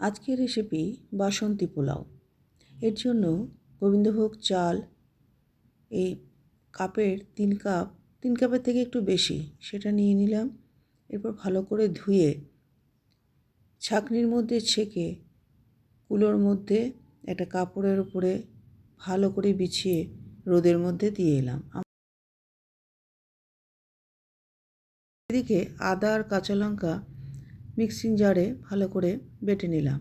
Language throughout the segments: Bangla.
আজকের রেসিপি বাসন্তী পোলাও। এর জন্য গোবিন্দভোগ চাল এই কাপের তিন কাপ, তিন কাপের থেকে একটু বেশি, সেটা নিয়ে নিলাম। এরপর ভালো করে ধুয়ে ছাঁকনির মধ্যে ছেঁকে কুলোর মধ্যে একটা কাপড়ের উপরে ভালো করে বিছিয়ে রোদের মধ্যে দিয়ে এলাম। এদিকে আদা আর কাঁচা লঙ্কা মিক্সিং জারে ভালো করে বেটে নিলাম।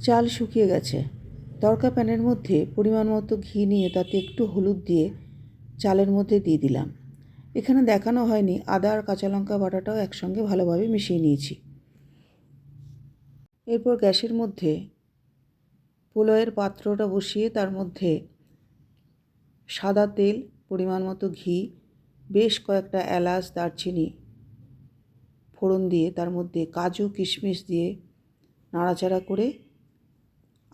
চাল শুকিয়ে গেছে। তড়কা প্যানের মধ্যে পরিমাণ মতো ঘি নিয়ে তাতে একটু হলুদ দিয়ে চালের মধ্যে দিয়ে দিলাম। এখানে দেখানো হয়নি, আদা আর কাঁচা লঙ্কা বাটাটাও একসঙ্গে ভালোভাবে মিশিয়ে নিয়েছি। এরপর গ্যাসের মধ্যে পোলাওয়ের পাত্রটা বসিয়ে তার মধ্যে সাদা তেল, পরিমাণ মতো ঘি, বেশ কয়েকটা এলাচ, দারচিনি ফোড়ন দিয়ে, তার মধ্যে কাজু, কিশমিশ দিয়ে নাড়াচাড়া করে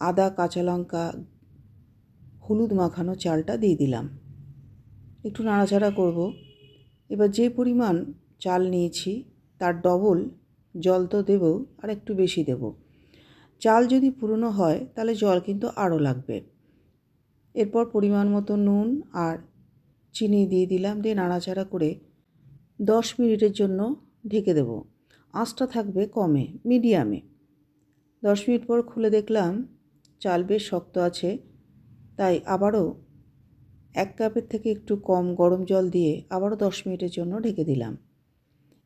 আদা, কাঁচা লঙ্কা, হলুদ মাখানো চালটা দিয়ে দিলাম। একটু নাড়াচাড়া করব। এবার যে পরিমাণ চাল নিয়েছি, তার ডবল জল তো দেবো, আর একটু বেশি দেব। চাল যদি পুরনো হয়, তাহলে জল কিন্তু আরও লাগবে। এরপর পরিমাণ মতো নুন আর চিনি দিয়ে দিলাম, দিয়ে নাড়াচাড়া করে দশ মিনিটের জন্য ঢেকে দেব। আঁচটা থাকবে কমে, মিডিয়ামে। দশ মিনিট পর খুলে দেখলাম চাল বেশ শক্ত আছে, তাই আবারও এক কাপের থেকে একটু কম গরম জল দিয়ে আবারও দশ মিনিটের জন্য ঢেকে দিলাম।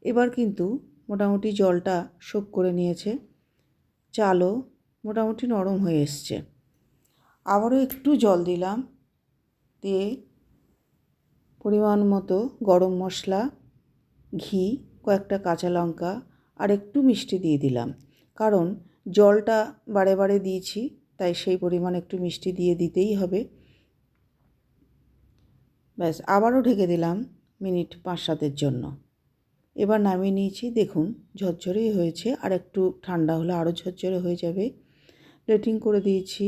এবার কিন্তু মোটামুটি জলটা শোক করে নিয়েছে, চালও মোটামুটি নরম হয়ে এসছে। আবারও একটু জল দিলাম, দিয়ে পরিমাণ মতো গরম মশলা, ঘি কয়েকটা কাঁচা লঙ্কা আর একটু মিষ্টি দিয়ে দিলাম। কারণ জলটা বারে বারে দিয়েছি, তাই সেই পরিমাণ একটু মিষ্টি দিয়ে দিতেই হবে। ব্যাস, আবারও ঢেকে দিলাম মিনিট পাঁচ সাতের জন্য। এবার নামিয়ে নিয়েছি, দেখুন ঝরঝরেই হয়েছে, আর একটু ঠান্ডা হলে আরও ঝরঝরে হয়ে যাবে। প্লেটিং করে দিয়েছি,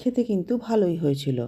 খেতে কিন্তু ভালোই হয়েছিল।